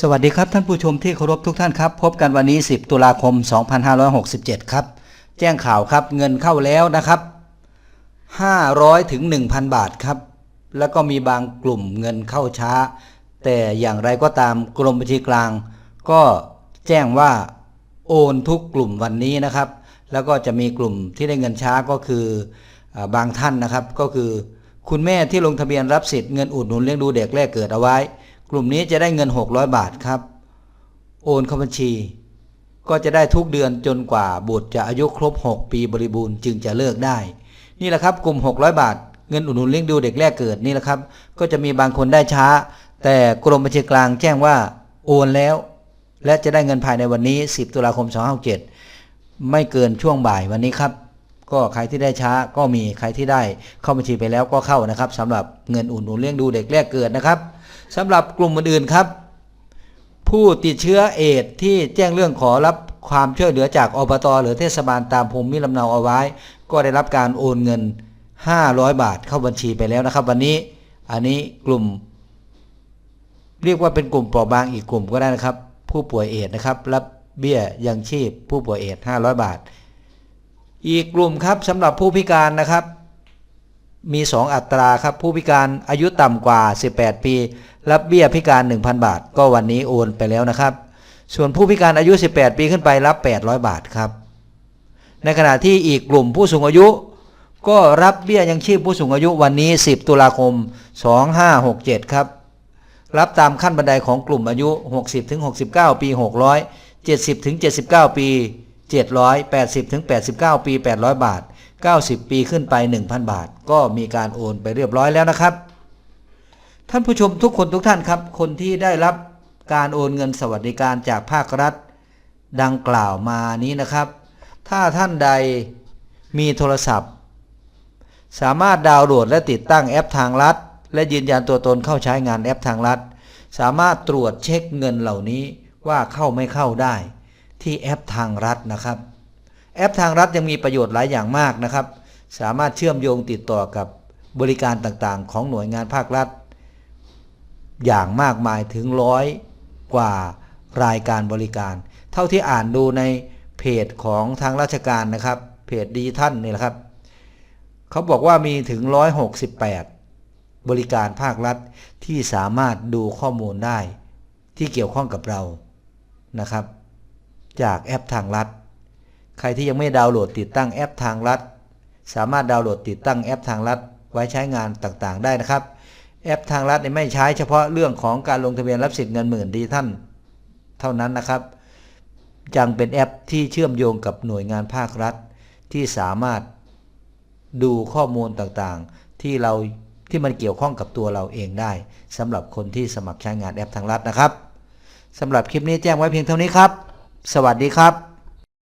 สวัสดีครับท่านผู้ชมที่เคารพทุกท่านครับ พบกันวันนี้ 10 ตุลาคม 2567 ครับ แจ้งข่าวครับเงินเข้าแล้วนะครับ 500ถึง1,000 บาทครับ แล้วก็มีบางกลุ่มเงินเข้าช้า แต่อย่างไรก็ตามกรมบัญชีกลาง ก็แจ้งว่าโอนทุกกลุ่มวันนี้นะครับ แล้วก็จะมีกลุ่มที่ได้เงินช้าก็คืออบางท่านนะครับ ก็คือ คุณแม่ที่ลงทะเบียนรับสิทธิ์เงินอุดหนุนเลี้ยงดูเด็กแรกเกิดเอาไว้ กลุ่มนี้จะได้เงิน 600 บาทครับ โอนเข้าบัญชี ก็จะได้ทุกเดือนจนกว่าบุตรจะอายุครบ 6 ปีบริบูรณ์จึงจะเลิกได้ นี่แหละครับกลุ่ม 600 บาท เงินอุดหนุนเลี้ยงดูเด็กแรกเกิดนี่แหละครับ ก็จะมีบางคนได้ช้า แต่กรมบัญชีกลางแจ้งว่าโอนแล้ว และจะได้เงินภายในวันนี้ 10 ตุลาคม 2567ไม่เกินช่วงบ่ายวันนี้ครับ ก็ใครที่ได้ช้าก็มีใครที่ได้เข้าบัญชีไปแล้วก็เข้านะครับสำหรับเงินอุดหนุนเลี้ยงดูเด็กแรกเกิดนะครับสำหรับกลุ่มอื่นๆครับ ผู้ติดเชื้อเอดที่แจ้งเรื่องขอรับความช่วยเหลือจากอบตหรือเทศบาลตามภูมิลำเนาเอาไว้ ก็ได้รับการโอนเงิน 500 บาทเข้าบัญชีไปแล้วนะครับ วันนี้อันนี้กลุ่ม เรียกว่าเป็นกลุ่มเปราะบางอีกกลุ่มก็ได้นะครับ ผู้ป่วยเอดนะครับ รับเบี้ยยังชีพผู้ป่วยเอด500 บาท อีกกลุ่มครับสำหรับผู้พิการนะครับ มี 2 อัตราครับ ผู้พิการอายุต่ำกว่า 18 ปี รับเบี้ยพิการ 1,000 บาท ก็วันนี้โอนไปแล้วนะครับ ส่วนผู้พิการอายุ 18 ปีขึ้นไปรับ 800 บาทครับ ในขณะที่อีกกลุ่มผู้สูงอายุ ก็รับเบี้ยยังชีพผู้สูงอายุวันนี้ 10 ตุลาคม 2567 ครับ รับตามขั้นบันไดของกลุ่มอายุ 60ถึง69 ปี 600 70ถึง79 ปี 780ถึง89 ปี 800 บาท 90 ปีขึ้นไป 1,000 บาท ก็มีการโอนไปเรียบร้อยแล้วนะครับ ท่านผู้ชมทุกคนทุกท่านครับ คนที่ได้รับการโอนเงินสวัสดิการจากภาครัฐ ดังกล่าวมานี้นะครับ ถ้าท่านใดมีโทรศัพท์ สามารถดาวน์โหลดและติดตั้งแอปทางรัฐ และยืนยันตัวตนเข้าใช้งานแอปทางรัฐ สามารถตรวจเช็คเงินเหล่านี้ว่าเข้าไม่เข้าได้ ที่แอปทางรัฐนะครับ แอปทางรัฐยังมีประโยชน์หลายอย่างมากนะครับ สามารถเชื่อมโยงติดต่อกับบริการต่างๆ ของหน่วยงานภาครัฐ อย่างมากมายถึงร้อยกว่ารายการบริการ เท่าที่อ่านดูในเพจของทางราชการนะครับ เพจดิจิทัลนี่แหละครับ เขาบอกว่ามีถึง 168 บริการภาครัฐที่สามารถดูข้อมูลได้ ที่เกี่ยวข้องกับเรานะครับ จากแอปทางรัฐใครที่ยังไม่ดาวน์โหลดติดตั้งแอปทางรัฐสามารถดาวน์โหลดติดตั้งแอปทางรัฐไว้ใช้งานต่างๆ ได้นะครับ แอปทางรัฐไม่ใช้เฉพาะเรื่องของการลงทะเบียนรับสิทธิ์เงินหมื่นดิจิทัลเท่านั้นนะครับ ยังเป็นแอปที่เชื่อมโยงกับหน่วยงานภาครัฐ ที่สามารถดูข้อมูลต่างๆ ที่เราที่มันเกี่ยวข้องกับตัวเราเองได้สำหรับคนที่สมัครใช้งานแอปทางรัฐนะครับสำหรับคลิปนี้แจ้งไว้เพียงเท่านี้ครับ สวัสดีครับ